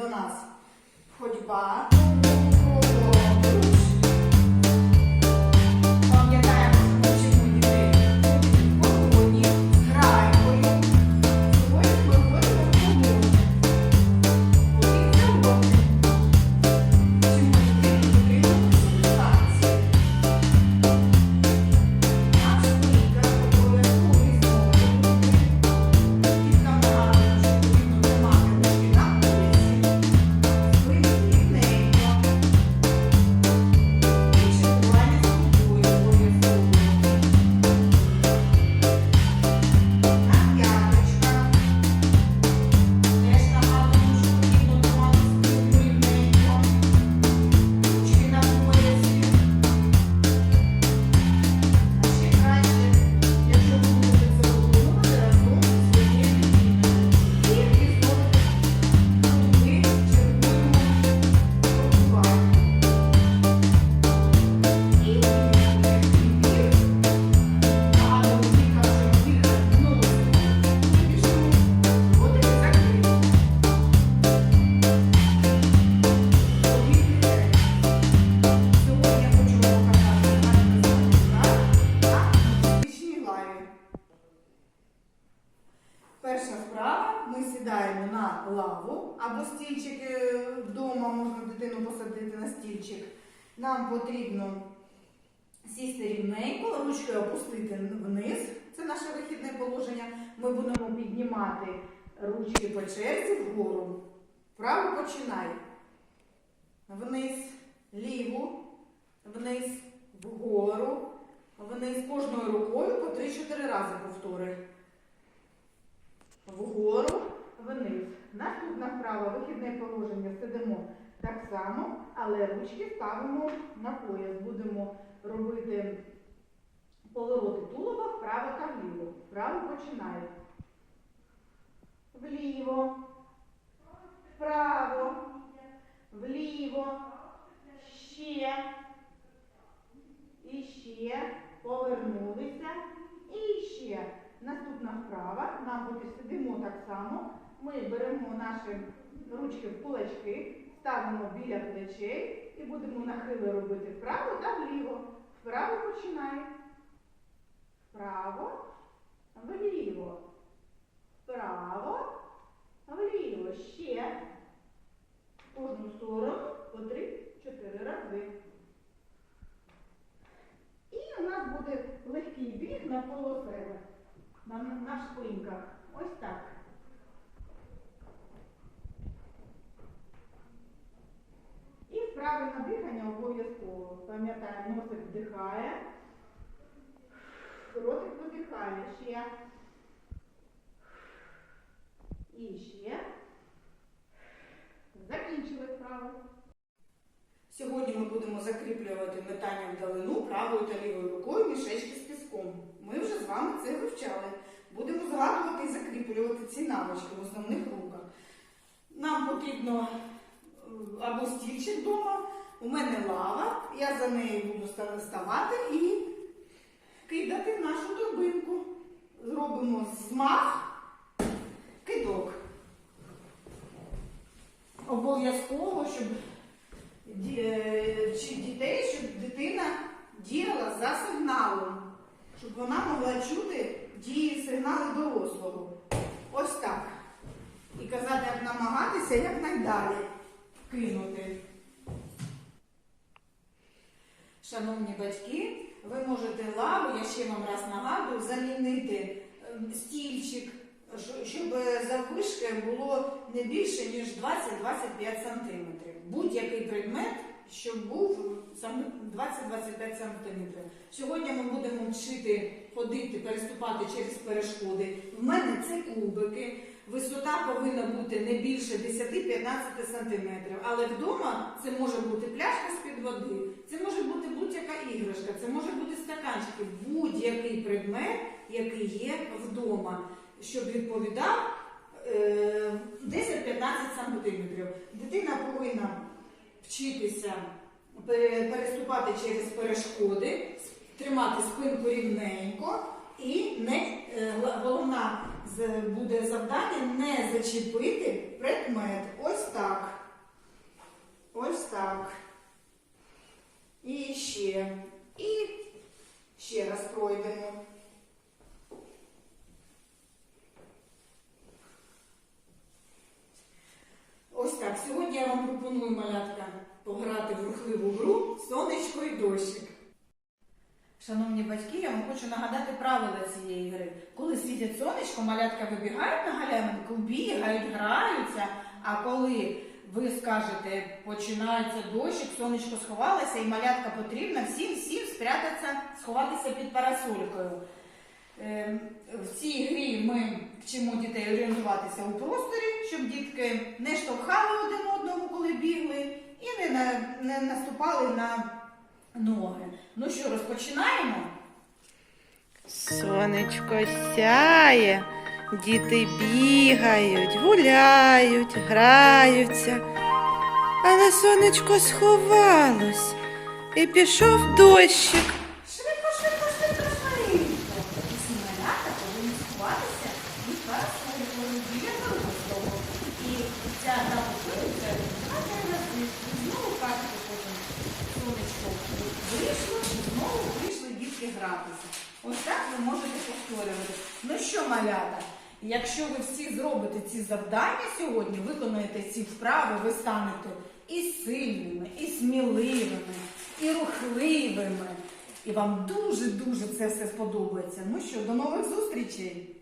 до нас ходьба. Лаву або стільчик е, вдома, можна дитину посадити на стільчик. Нам потрібно сісти рівненько, ручки опустити вниз. Це наше вихідне положення. Ми будемо піднімати ручки по черзі вгору. Право починай. Вниз, ліву, вниз, вгору, вниз кожною рукою по 3-4 рази повтори. Вгору, вниз. Наступна вправа, вихідне положення, сидимо так само, але ручки ставимо на пояс. Будемо робити повороти тулова вправо та вліво. Вправо починає. Вліво, вправо, вліво, ще, і ще, повернулися, і ще. Наступна вправа, нам поки сидимо так само, ми беремо наші ручки в кулачки, ставимо біля плечей і будемо нахили робити вправо та вліво. Вправо починай. Вправо, вліво. Вправо, вліво. Ще. В кожну сторону по 3-4 рази. І у нас буде легкий біг навколо себе. На, на шпиньках. Ось так. І вправи на дихання обов'язково. Пам'ятаємо, носик вдихає. Ротик видихає. Ще. І ще. Закінчили вправу. Сьогодні ми будемо закріплювати метання вдалину правою та лівою рукою мішечки з піском. Ми вже з вами це вивчали. Будемо згадувати і закріплювати ці навички в основних руках. Нам потрібно е, або стільчик вдома, у мене лава, я за нею буду ставати і кидати нашу торбинку. Зробимо змах, кидок. Обов'язково, щоб е, чи дітей, щоб дитина діяла за сигналом, щоб вона могла чути дії сигнали дорослого. Ось так. І казати, як намагатися, як найдалі кинути. Шановні батьки, ви можете лаву, я ще вам раз нагадую, замінити ем, стільчик, щоб заввишки було не більше, ніж 20-25 см. Будь-який предмет, щоб був саме 20-25 см. Сьогодні ми будемо вчити ходити, переступати через перешкоди. В мене це кубики. Висота повинна бути не більше 10-15 см. Але вдома це може бути пляшка з-під води, це може бути будь-яка іграшка, це може бути стаканчики, будь-який предмет, який є вдома, щоб відповідав е, 10-15 см. Дитина повинна вчитися переступати через перешкоди, тримати спинку рівненько і не е, головна буде завдання зачепити предмет. Ось так. Ось так. І ще. І ще раз пройдемо. Ось так. Сьогодні я вам пропоную малятка пограти в рухливу гру сонечко і дощик. Шановні батьки, я вам хочу нагадати правила цієї гри. Коли світить сонечко, малятка вибігають на галявинку, бігають, граються. А коли ви скажете, починається дощик, сонечко сховалося, і малятка потрібна всім всім спрятатися, сховатися під парасолькою. Ем, В цій грі ми вчимо дітей орієнтуватися у просторі, щоб дітки не штовхали один одного, коли бігли, і не наступали на ноги. Ну що, розпочинаємо? Сонечко сяє, діти бігають, гуляють, граються. Але сонечко сховалось і пішов дощик. Швидко, швидко, швидко, швидко. Усі малята повинні сховатися від парасолькою біля дорослого. І ця. І знову потім сонечко вийшло, знову вийшли дітки гратися. Ось так ви можете повторювати. Ну що, малята? Якщо ви всі зробите ці завдання сьогодні, виконаєте ці вправи, ви станете і сильними, і сміливими, і рухливими. І вам дуже-дуже це все сподобається. Ну що, до нових зустрічей!